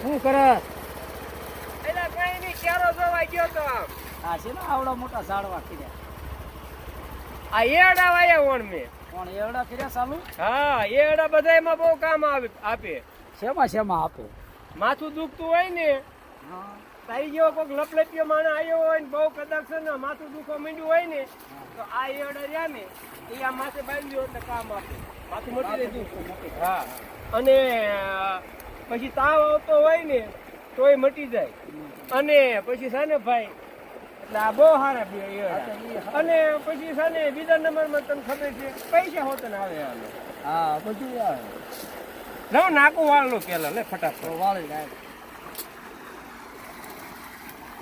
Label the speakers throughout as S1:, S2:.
S1: શું કરે
S2: એટલે કઈ નહીં ચારો જોવા ગયો તો
S1: છે ને આવડા મોટા ઝાડવા ખીર્યા
S2: આ એડા વાયા ઓણ મેં.
S1: પણ એવડા કર્યા ચાલુ
S2: હા એડા બધાયમાં બહુ કામ આવે આપે.
S1: શેમાં શેમાં આપે?
S2: માથું દુખતું હોય ને તારી જેવો કોઈક લપલપિયો માણસ આવ્યો હોય ને બહુ કદાચ છે ને માથું દુખવા માંડ્યું હોય ને તો આ એડા રહ્યા ને એ આ માથે બાંધ્યો એટલે કામ આપે. માથું મટી હા. અને પછી તાવ આવતો હોય ને તોય મટી જાય. અને પછી સાને ભાઈ એટલે આ બહુ સારા બે અને પછી સાને બીજા નંબરમાં તને ખબર છે પૈસા હોતા ને આવે
S1: હા બધું આવે.
S2: લાવ નાકું વાળલું પેલા લે ફટાફટ.
S1: વાળી જાય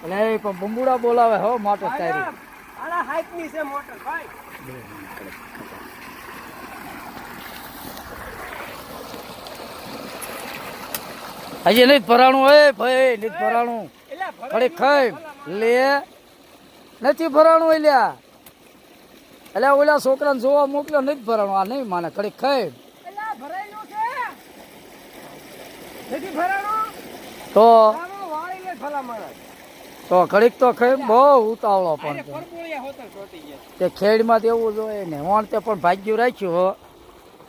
S1: એટલે પણ બંબુડા બોલાવે હો મોટર તારી.
S2: આલા હાઈટની છે મોટર ભાઈ.
S1: હજી નહીં ભરાણું હોય ભાઈ નહીં ભરાણું. ફળી ખાઈ લે. નથી ભરાણું હોય લ્યા. એટલે ઓલા છોકરાને જોવા મોકલ્યો નથી ભરાણું. આ નહીં માને. કડી ખાઈ. તો? તો ઘડીક તો ખાઈ બહુ ઉતાવળો પણ તે ખેડમાં તો એવું જોઈએ ને. હોણ તે પણ ભાગ્યું રાખ્યું હો.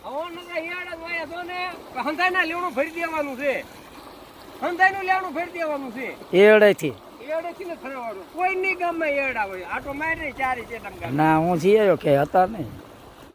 S2: હવે નકર હિયાળા તો ને. હંધાઈના લેવણું ભરી દેવાનું છે. હંધાઈનું લેવાનું ફેર દેવાનું છે.
S1: એડેથી
S2: એવડેથી. ને ફરવાનું. કોઈ નહીં ગામમાં એવડા હોય. આટો મારે ચારે ચેતમ
S1: ના હું જીયો કે હતા નહીં.